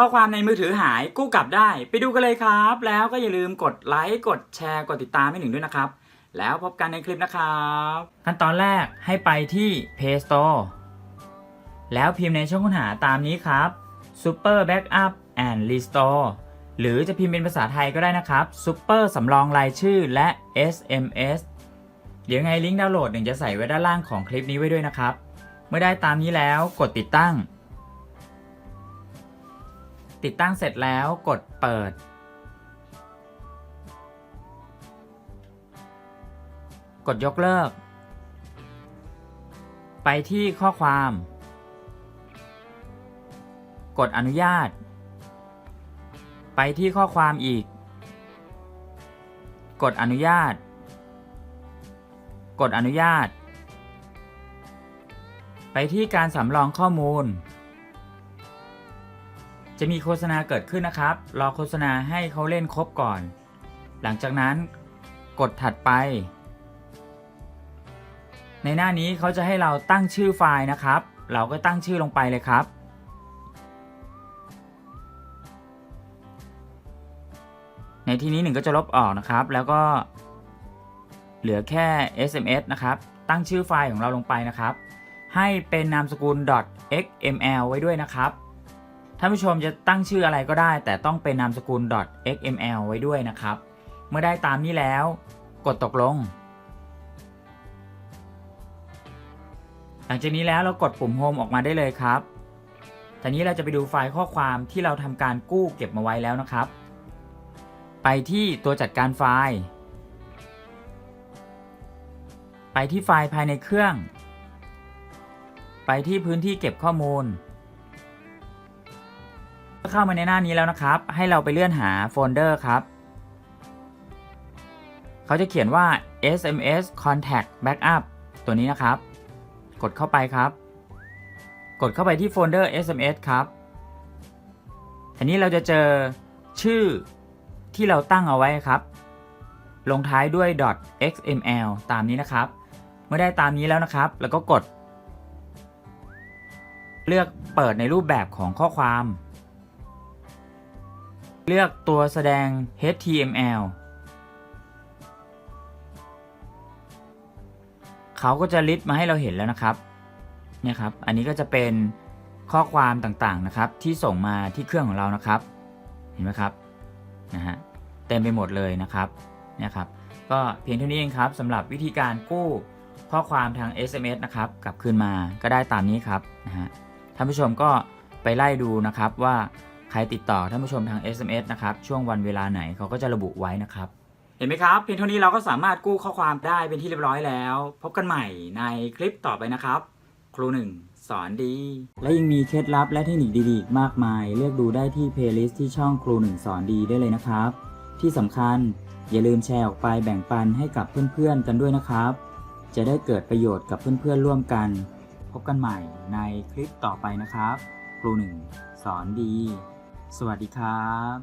ข้อความในมือถือหายกู้กลับได้ ไปดูกันเลยครับ แล้วก็อย่าลืมกดไลค์กดแชร์กดติดตามให้หนึ่งด้วยนะครับ แล้วพบกันในคลิปนะครับขั้นตอนแรกให้ไปที่ Play Store แล้วพิมพ์ในช่องค้นหาตามนี้ครับ Super Backup and Restore หรือจะพิมพ์เป็นภาษาไทยก็ได้นะครับ Super สำรองรายชื่อและ SMS เดี๋ยวไงลิงก์ดาวน์โหลดหนึ่งจะใส่ไว้ด้านล่างของคลิปนี้ไว้ด้วยนะครับ เมื่อได้ตามนี้แล้วกดติดตั้ง ติดตั้งเสร็จแล้วกดเปิด กดยกเลิก ไปที่ข้อความ กดอนุญาต ไปที่ข้อความอีก กดอนุญาต กดอนุญาต ไปที่การสำรองข้อมูล จะมีโฆษณาเกิดขึ้นนะครับ รอโฆษณาให้เขาเล่นครบก่อน หลังจากนั้นกดถัดไป ในหน้านี้เขาจะให้เราตั้งชื่อไฟล์นะครับ เราก็ตั้งชื่อลงไปเลยครับ ในที่นี้หนึ่งก็จะลบออกนะครับ แล้วก็เหลือแค่ SMS นะครับ ตั้งชื่อไฟล์ของเราลงไปนะครับ ให้เป็นนามสกุล .xml ไว้ด้วยนะครับ ท่านผู้ชมจะตั้งชื่ออะไรก็ได้ แต่ต้องเป็นนามสกุล .xml ไว้ด้วยนะครับ เมื่อได้ตามนี้แล้ว กดตกลง หลังจากนี้แล้วเรากดปุ่ม Home ออกมาได้เลยครับทีนี้เราจะไปดูไฟล์ข้อความที่เราทำการกู้เก็บมาไว้แล้วนะครับ ไปที่ตัวจัดการไฟล์ ไปที่ไฟล์ภายในเครื่อง ไปที่พื้นที่เก็บข้อมูล เข้ามาในหน้านี้แล้วนะครับ ให้เราไปเลื่อนหาโฟลเดอร์ครับ เขาจะเขียนว่า SMS Contact Backup ตัวนี้นะครับ กดเข้าไปครับ กดเข้าไปที่โฟลเดอร์ SMS ครับทีนี้เราจะเจอชื่อที่เราตั้งเอาไว้ครับ ลงท้ายด้วย .xml ตามนี้นะครับ เมื่อได้ตามนี้แล้วนะครับ แล้วก็กด เลือกเปิดในรูปแบบของข้อความ เลือกตัวแสดง HTML เขาก็จะลิสต์มาให้เราเห็นแล้วนะครับ เนี่ยครับ อันนี้ก็จะเป็นข้อความต่างๆนะครับ ที่ส่งมาที่เครื่องของเรานะครับ เห็นไหมครับ นะฮะ เต็มไปหมดเลยนะครับเนี่ยครับ ก็เพียงเท่านี้เองครับสำหรับวิธีการกู้ข้อความทาง SMS นะครับกลับคืนมาก็ได้ตามนี้ครับนะฮะ ท่านผู้ชมก็ไปไล่ดูนะครับว่า ใครติดต่อท่านผู้ชมทาง SMS นะครับ ช่วงวันเวลาไหนเขาก็จะระบุไว้นะครับ เห็นไหมครับ เพียงเท่านี้เราก็สามารถกู้ข้อความได้เป็นที่เรียบร้อยแล้ว พบกันใหม่ในคลิปต่อไปนะครับ ครูหนึ่งสอนดี และยังมีเคล็ดลับและเทคนิคดีๆ มากมาย เลือกดูได้ที่เพลย์ลิสต์ที่ช่องครูหนึ่งสอนดีได้เลยนะครับ ที่สำคัญอย่าลืมแชร์ออกไปแบ่งปันให้กับเพื่อนๆกันด้วยนะครับ จะได้เกิดประโยชน์กับเพื่อนๆร่วมกัน พบกันใหม่ในคลิปต่อไปนะครับ ครูหนึ่งสอนดี สวัสดีครับ